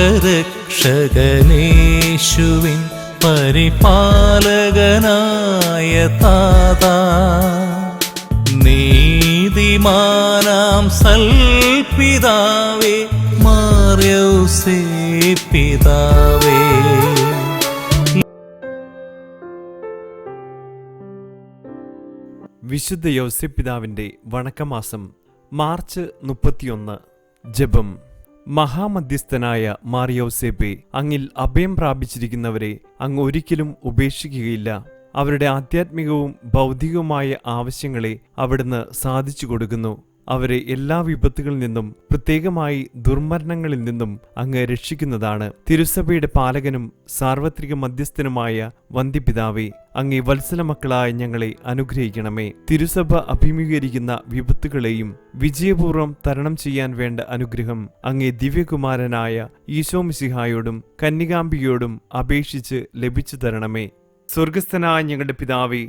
ലോകരക്ഷകനേശുവിൻ പരിപാലകനായ താതാ. നീതിമാനാം സൽപിതാവേ മാറിയൗസേ പിതാവേ വിശുദ്ധ യൗസ്യപിതാവിന്റെ വണക്കമാസം മാർച്ച് മുപ്പത്തിയൊന്ന് ജപം. മഹാമധ്യസ്ഥനായ മാറിയോസേപ്പെ അങ്ങിൽ അഭയം പ്രാപിച്ചിരിക്കുന്നവരെ അങ്ങ് ഒരിക്കലും ഉപേക്ഷിക്കുകയില്ല. അവരുടെ ആധ്യാത്മികവും ഭൗതികവുമായ ആവശ്യങ്ങളെ അവിടുന്ന് സാധിച്ചു കൊടുക്കുന്നു അവരെ എല്ലാ വിപത്തുകളിൽ നിന്നും പ്രത്യേകമായി ദുർമരണങ്ങളിൽ നിന്നും അങ്ങ് രക്ഷിക്കുന്നതാണ്. തിരുസഭയുടെ പാലകനും സാർവത്രിക മധ്യസ്ഥനുമായ വന്ധ്യപിതാവേ അങ്ങേ വത്സല മക്കളായ ഞങ്ങളെ അനുഗ്രഹിക്കണമേ. തിരുസഭ അഭിമുഖീകരിക്കുന്ന വിപത്തുകളെയും വിജയപൂർവം തരണം ചെയ്യാൻ വേണ്ട അനുഗ്രഹം അങ്ങേ ദിവ്യകുമാരനായ ഈശോ മിസിഹായോടും കന്യകാംബികയോടും അപേക്ഷിച്ച് ലഭിച്ചു തരണമേ. സ്വർഗസ്ഥനായ ഞങ്ങളുടെ പിതാവേ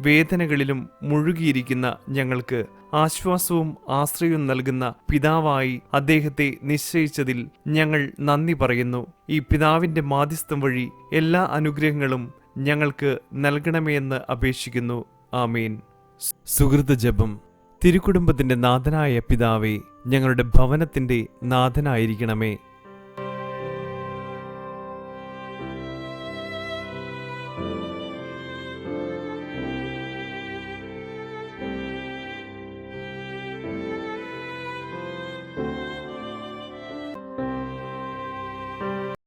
വേദനകളിലും മുഴുകിയിരിക്കുന്ന ഞങ്ങൾക്ക് ആശ്വാസവും ആശ്രയവും നൽകുന്ന പിതാവായി അദ്ദേഹത്തെ നിശ്ചയിച്ചതിൽ ഞങ്ങൾ നന്ദി പറയുന്നു. ഈ പിതാവിന്റെ മാധ്യസ്ഥം വഴി എല്ലാ അനുഗ്രഹങ്ങളും ഞങ്ങൾക്ക് നൽകണമെന്ന് അപേക്ഷിക്കുന്നു. ആമീൻ. സുഹൃത ജപം. തിരുക്കുടുംബത്തിന്റെ നാഥനായ പിതാവേ ഞങ്ങളുടെ ഭവനത്തിന്റെ നാഥനായിരിക്കണമേ.